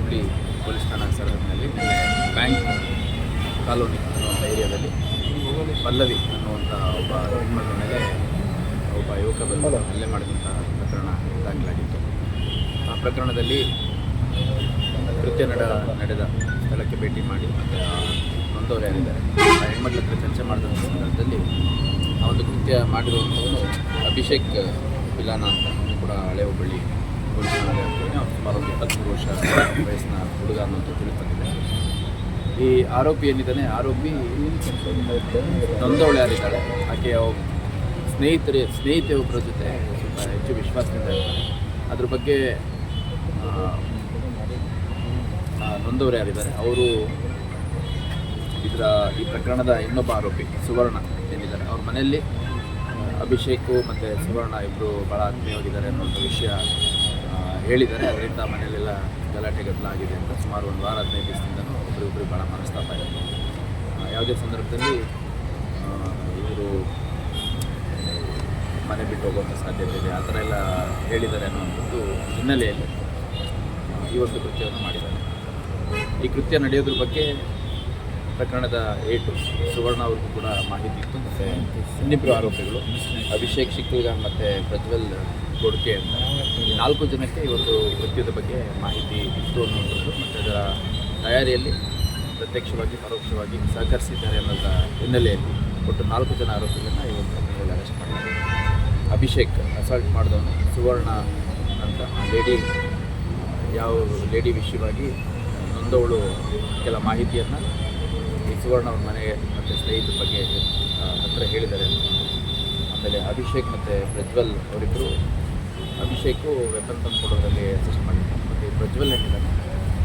Hubli police ಠಾಣಾ ಸರಹದ್ದಿನಲ್ಲಿ bank colony ಅನ್ನುವಂಥ ಏರಿಯಾದಲ್ಲಿ ಪಲ್ಲವಿ ಅನ್ನುವಂಥ ಒಬ್ಬ ಹೆಣ್ಮಗಳ ಮೇಲೆ ಒಬ್ಬ ಯುವಕ ಬಂದು ಹಲ್ಲೆ ಮಾಡಿದಂಥ ಪ್ರಕರಣ ದಾಖಲಾಗಿತ್ತು. ಆ ಪ್ರಕರಣದಲ್ಲಿ ಕೃತ್ಯ ನಡ ನಡೆದ ಸ್ಥಳಕ್ಕೆ ಭೇಟಿ ಮಾಡಿ ಮತ್ತು ನೊಂದವರು ಯಾರಿದ್ದಾರೆ, ಆ ಹೆಣ್ಮಕ್ಳ ಹತ್ರ ಚರ್ಚೆ ಮಾಡಿದಂಥ ಸಂದರ್ಭದಲ್ಲಿ ಆ ಒಂದು ಕೃತ್ಯ ಮಾಡಿರುವಂಥವನು ಅಭಿಷೇಕ್ ಬಿಲಾನ ಅಂತ ಕೂಡ ಹಳೆ ಹುಬ್ಬಳ್ಳಿ ಸುಮಾರು ಒಂದು ವರ್ಷ ವಯಸ್ಸಿನ ಹುಡುಗ ಅನ್ನೋದು ತಿಳಿದುಬಂದಿದೆ ಈ ಆರೋಪಿ ಏನಿದ್ದಾನೆ, ಆರೋಪಿ ನೊಂದವಳೆ ಯಾರಿದ್ದಾಳೆ ಆಕೆಯ ಸ್ನೇಹಿತರೆ ಸ್ನೇಹಿತೆ ಒಬ್ಬರ ಜೊತೆ ಸ್ವಲ್ಪ ಹೆಚ್ಚು ವಿಶ್ವಾಸದಿಂದ ಇರ್ತಾರೆ ಅದ್ರ ಬಗ್ಗೆ ನೊಂದವರು ಯಾರಿದ್ದಾರೆ? ಅವರು ಇದರ ಈ ಪ್ರಕರಣದ ಇನ್ನೊಬ್ಬ ಆರೋಪಿ, ಸುವರ್ಣ ಏನಿದ್ದಾರೆ. ಅವ್ರ ಮನೆಯಲ್ಲಿ ಅಭಿಷೇಕು ಮತ್ತು ಸುವರ್ಣ ಇಬ್ಬರು ಭಾಳ ಆತ್ಮೀಯವಾಗಿದ್ದಾರೆ ಒಂದು ವಿಷಯ ಹೇಳಿದ್ದಾರೆ ಅದರಿಂದ ಮನೆಯಲ್ಲೆಲ್ಲ ಗಲಾಟೆ ಗದ್ದಲಾಗಿದೆ ಅಂತ ಸುಮಾರು ಒಂದು ವಾರ, ಹದಿನೈದು ದಿವಸದಿಂದನೂ ಒಬ್ಬರಿಗೊಬ್ಬರು ಭಾಳ ಮನಸ್ತಾಪ ಇದೆ. ಯಾವುದೇ ಸಂದರ್ಭದಲ್ಲಿ ಇವರು ಮನೆ ಬಿಟ್ಟು ಹೋಗುವಂಥ ಸಾಧ್ಯತೆ ಇದೆ. ಆ ಥರ ಎಲ್ಲ ಹೇಳಿದ್ದಾರೆ ಅನ್ನುವಂಥದ್ದು ಹಿನ್ನೆಲೆಯಲ್ಲಿ ಈ ಒಂದು ಕೃತ್ಯವನ್ನು ಮಾಡಿದ್ದಾರೆ. ಈ ಕೃತ್ಯ ನಡೆಯೋದ್ರ ಬಗ್ಗೆ ಪ್ರಕರಣದ ಏಟು ಸುವರ್ಣ ಅವ್ರಿಗೂ ಕೂಡ ಮಾಹಿತಿ ಇತ್ತು, ಮತ್ತು ಇನ್ನಿಬ್ಬರು ಆರೋಪಿಗಳು, ಅಭಿಷೇಕ್ ಶಿಕ್ಲಿಗ ಮತ್ತು ಪ್ರಜ್ವಲ್ ಗೊಡ್ಕೆ ಅಂತ. ನಾಲ್ಕು ಜನಕ್ಕೆ ಇವತ್ತು ಒಂದು ಕೃತ್ಯದ ಬಗ್ಗೆ ಮಾಹಿತಿ ಇತ್ತು ಅನ್ನುವಂಥದ್ದು ಮತ್ತು ಅದರ ತಯಾರಿಯಲ್ಲಿ ಪ್ರತ್ಯಕ್ಷವಾಗಿ ಪರೋಕ್ಷವಾಗಿ ಸಹಕರಿಸಿದ್ದಾರೆ ಅನ್ನೋದ ಹಿನ್ನೆಲೆಯಲ್ಲಿ ಒಟ್ಟು ನಾಲ್ಕು ಜನ ಆರೋಪಿಗಳನ್ನು ಇವತ್ತು ಅರೆಸ್ಟ್ ಮಾಡಿದ್ದಾರೆ. ಅಭಿಷೇಕ್ ಅಸಾಲ್ಟ್ ಮಾಡಿದವನು ಸುವರ್ಣ ಅಂತ ಲೇಡಿ ಯಾವ ಲೇಡಿ ವಿಷಯವಾಗಿ ನೊಂದವಳು ಕೆಲ ಮಾಹಿತಿಯನ್ನು ಈ ಸುವರ್ಣ ಅವ್ರ ಮನೆ ಮತ್ತು ಸ್ನೇಹಿತರ ಬಗ್ಗೆ ಆ, ಹತ್ರ ಹೇಳಿದ್ದಾರೆ ಆಮೇಲೆ ಅಭಿಷೇಕ್ ಮತ್ತು ಪ್ರಜ್ವಲ್ ಅವರಿಬ್ಬರು ಅಭಿಷೇಕು ವೆಪನ್ ತಂದು ಕೊಡೋದ್ರಲ್ಲಿ ಅಸಿಸ್ಟ್ ಮಾಡಿದ್ದಾರೆ ಮತ್ತು ಪ್ರಜ್ವಲ್ ಹೇಳಿದ್ದಾರೆ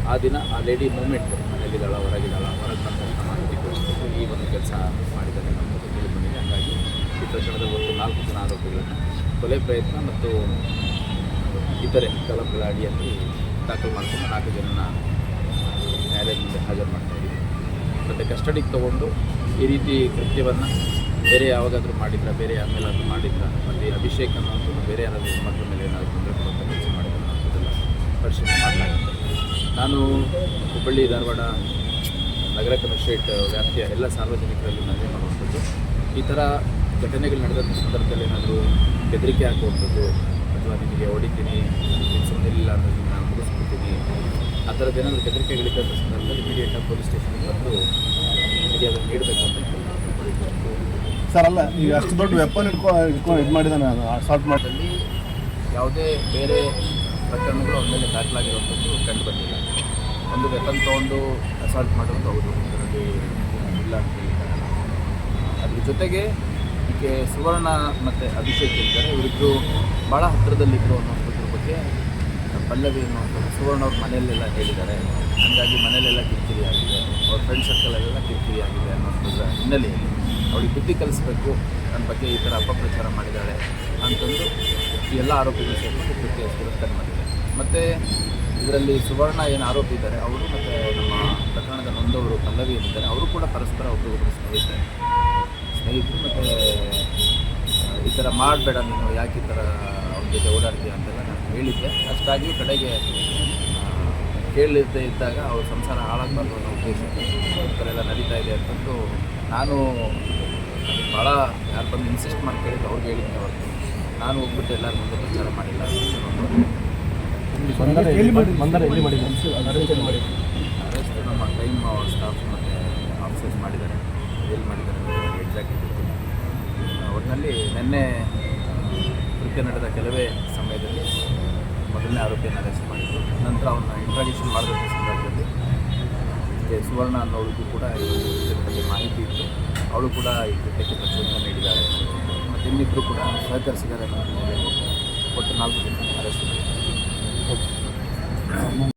ಆ ದಿನ ಆ ಲೇಡಿ ಮೂಮೆಂಟ್ ಮನೇಲಿದ್ದಾಳ ಹೊರಗಿದ್ದಾಳ, ಹೊರಗೆ ಬಂದ ಮಾಹಿತಿ ಕೊಡಿಸ್ಬಿಟ್ಟು ಈ ಒಂದು ಕೆಲಸ ಮಾಡಿದ್ದಾರೆ ನಮ್ಮ ತಿಳಿದು ಬಂದಿದೆ ಹಾಗಾಗಿ ಈ ಪ್ರಕರಣದ ಒಂದು ನಾಲ್ಕು ಜನ ಆರೋಪಿಗಳನ್ನು ಕೊಲೆ ಪ್ರಯತ್ನ ಮತ್ತು ಇತರೆ ಕಲಪಗಳ ಅಡಿಯಲ್ಲಿ ದಾಖಲು ಮಾಡಿಕೊಂಡು ನಾಲ್ಕು ಜನನ ನ್ಯಾಯಾಲಯದ ಮುಂದೆ ಹಾಜರು ಮಾಡ್ತಾ ಇದ್ದೀವಿ ಮತ್ತು ಕಸ್ಟಡಿಗೆ ತೊಗೊಂಡು ಈ ರೀತಿ ಕೃತ್ಯವನ್ನು ಬೇರೆ ಯಾವಾಗಾದರೂ ಮಾಡಿದ್ರ? ಬೇರೆ ಆಮೇಲಾದರೂ ಮಾಡಿದ್ರ? ಮತ್ತು ಅಭಿಷೇಕ ಅನ್ನೋಂಥದ್ದು ಬೇರೆ ಯಾರಾದರೂ ಹೆಣ್ಮಕ್ಳ ಮೇಲೆ ಏನಾದರೂ ತೊಂದರೆ ಕೊಡುವಂಥ ಕೆಲಸ ಮಾಡಿದ್ರೆ ಅನ್ನೋದೆಲ್ಲ ಪರಿಶೀಲನೆ ಮಾಡಲಾಗುತ್ತೆ. ನಾನು ಹುಬ್ಬಳ್ಳಿ, ಧಾರವಾಡ, ನಗರ ಕಮಿಷೇಟ್ ವ್ಯಾಪ್ತಿಯ ಎಲ್ಲ ಸಾರ್ವಜನಿಕರಲ್ಲಿ ಮನವಿ ಮಾಡುವಂಥದ್ದು. ಈ ಥರ ಘಟನೆಗಳು ನಡೆದಂಥ ಸಂದರ್ಭದಲ್ಲಿ ಏನಾದರೂ ಬೆದರಿಕೆ ಹಾಕುವಂಥದ್ದು ಅಥವಾ ನಿಮಗೆ ಹೊಡಿತೀನಿ ಸುಮ್ಮನಿಲ್ಲ ಅನ್ನೋದು ನಾನು ಮುಗಿಸ್ಬಿಡ್ತೀನಿ. ಆ ಥರದ್ದು ಏನಾದರೂ ಬೆದರಿಕೆಗಳಿದ್ದಂಥ ಸಂದರ್ಭದಲ್ಲಿ ಇಮಿಡಿಯೇಟಾಗಿ ಪೊಲೀಸ್ ಸ್ಟೇಷನ್ಗೆ ಬಂದು ನಿಮಗೆ ಅದನ್ನು ನೀಡಬೇಕು ಅಂತ ಕೇಳ್ಕೊಳ್ತೀನಿ. ಸರ್ ಈಗ ಅಷ್ಟು ದೊಡ್ಡ ವೆಪನ್ ಇಟ್ಕೊ ಇಟ್ಕೊ ಇದು ಮಾಡಿದ್ದಾನೆ ಅಸಾಲ್ಟ್ ಮಾಡಲ್ಲಿ ಯಾವುದೇ ಬೇರೆ ಪ್ರಕರಣಗಳು ಅವ್ರ ಮೇಲೆ ದಾಖಲಾಗಿರುವಂಥದ್ದು ಕಂಡು ಬಂದಿಲ್ಲ. ಒಂದು ವೆಪನ್ ತೊಗೊಂಡು ಅಸಾಲ್ಟ್ ಮಾಡೋದು ಹೌದು. ಅದರಲ್ಲಿ ಇಲ್ಲ ಅಂತ ಹೇಳಿದ್ದಾರೆ ಅದ್ರ ಜೊತೆಗೆ ಈಕೆ ಸುವರ್ಣ ಮತ್ತು ಅಭಿಷೇಕ್ ಇದ್ದಾರೆ ಇವರಿಬ್ಬರು ಭಾಳ ಹತ್ತಿರದಲ್ಲಿದ್ದರು ಅನ್ನೋದ್ರ ಬಗ್ಗೆ ಪಲ್ಲವಿ ಅನ್ನುವಂಥದ್ದು ಸುವರ್ಣ ಅವ್ರ ಮನೆಯಲ್ಲೆಲ್ಲ ಹೇಳಿದ್ದಾರೆ. ಹಾಗಾಗಿ ಮನೆಯಲ್ಲೆಲ್ಲ ಕಿರಿಕಿರಿ ಆಗಿದೆ. ಅವ್ರ ಫ್ರೆಂಡ್ ಸರ್ಕಲಲ್ಲೆಲ್ಲ ಕಿರಿಕಿರಿ ಆಗಿದೆ ಅನ್ನೋದ್ರ ಹಿನ್ನೆಲೆಯಲ್ಲಿ. ಅವಳಿಗೆ ಬುದ್ಧಿ ಕಲಿಸ್ಬೇಕು ನನ್ನ ಬಗ್ಗೆ ಈ ಥರ ಅಪಪ್ರಚಾರ ಮಾಡಿದ್ದಾಳೆ ಅಂತಂದು ಈ ಎಲ್ಲ ಆರೋಪಿಗಳು ಸೇರಿಕೊಂಡು ಕೃತ್ಯ ತಿರಸ್ಕಾರ ಮಾಡಿದ್ದಾರೆ. ಮತ್ತು ಇದರಲ್ಲಿ ಸುವರ್ಣ ಏನು ಆರೋಪಿ ಇದ್ದಾರೆ, ಅವರು ಮತ್ತು ನಮ್ಮ ಪ್ರಕರಣದ ನೊಂದವರು ಪಲ್ಲವಿ ಏನಿದ್ದಾರೆ ಅವರು ಕೂಡ ಪರಸ್ಪರ ಒಬ್ಬರಿಗೊಬ್ಬರು ಸ್ನೇಹಿತರೆ ಸ್ನೇಹಿತರು ಮತ್ತು ಈ ಥರ ಮಾಡಬೇಡ ನೀನು, ಯಾಕೆ ಈ ಥರ ಅವ್ರ ಜೊತೆ ಓಡಾಡ್ತೀಯ ಅಂತೆಲ್ಲ ನಾನು ಹೇಳಿದ್ದೆ. ಅಷ್ಟಾಗಿ ಕಡೆಗೆ ಕೇಳದೇ ಇದ್ದಾಗ ಅವ್ರ ಸಂಸಾರ ಹಾಳಾಗಬಾರ್ದು ಅನ್ನೋ ಉದ್ದೇಶ ಈ ಥರ ಎಲ್ಲ ನಡೀತಾ ಇದೆ ಅಂತಂದು ನಾನು ಭಾಳ ಯಾರು ಬಂದು ಇನ್ಸಿಸ್ಟ್ ಮಾಡಿ ಕೇಳಿದ್ದು ಅವ್ರಿಗೆ ಹೇಳಿದ್ದೆ ಅವತ್ತು ನಾನು ಹೋಗ್ಬಿಟ್ಟು ಎಲ್ಲರ ಮುಂದೆ ಪ್ರಚಾರ ಮಾಡಿಲ್ಲ. ಅರೆಸ್ಟ್ ನಮ್ಮ ಟೈಮ್ ಸ್ಟಾಫ್ ಮತ್ತು ಆಫೀಸರ್ಸ್ ಮಾಡಿದ್ದಾರೆ. ಎಲ್ಲಿ ಮಾಡಿದ್ದಾರೆ ಎಕ್ಸಾಕ್ಟ್ ಒಟ್ಟಿನಲ್ಲಿ ನಿನ್ನೆ ಕೃತ್ಯ ನಡೆದ ಕೆಲವೇ ಸಮಯದಲ್ಲಿ ಮೊದಲನೇ ಆರೋಪಿಯನ್ನು ಅರೆಸ್ಟ್ ಮಾಡಿದ್ರು. ನಂತರ ಅವನ್ನ ಇಂಟ್ರಾಗೇಷನ್ ಮಾಡಿದಂಥ ಸಂದರ್ಭದಲ್ಲಿ. ಮತ್ತೆ ಸುವರ್ಣ ಅನ್ನೋಳಿಗೂ ಕೂಡ ಬಗ್ಗೆ ಮಾಹಿತಿ ಇತ್ತು. ಅವಳು ಕೂಡ ಈ ಕೃತ್ಯಕ್ಕೆ ಪ್ರಚೋದನೆ ನೀಡಿದ್ದಾರೆ. ಮತ್ತು ಇನ್ನಿಬ್ಬರು ಕೂಡ ಸಹಕರಿಸಿದ್ದಾರೆ ಒಟ್ಟು ನಾಲ್ಕು ಜನ ಅರೆಸ್ಟ್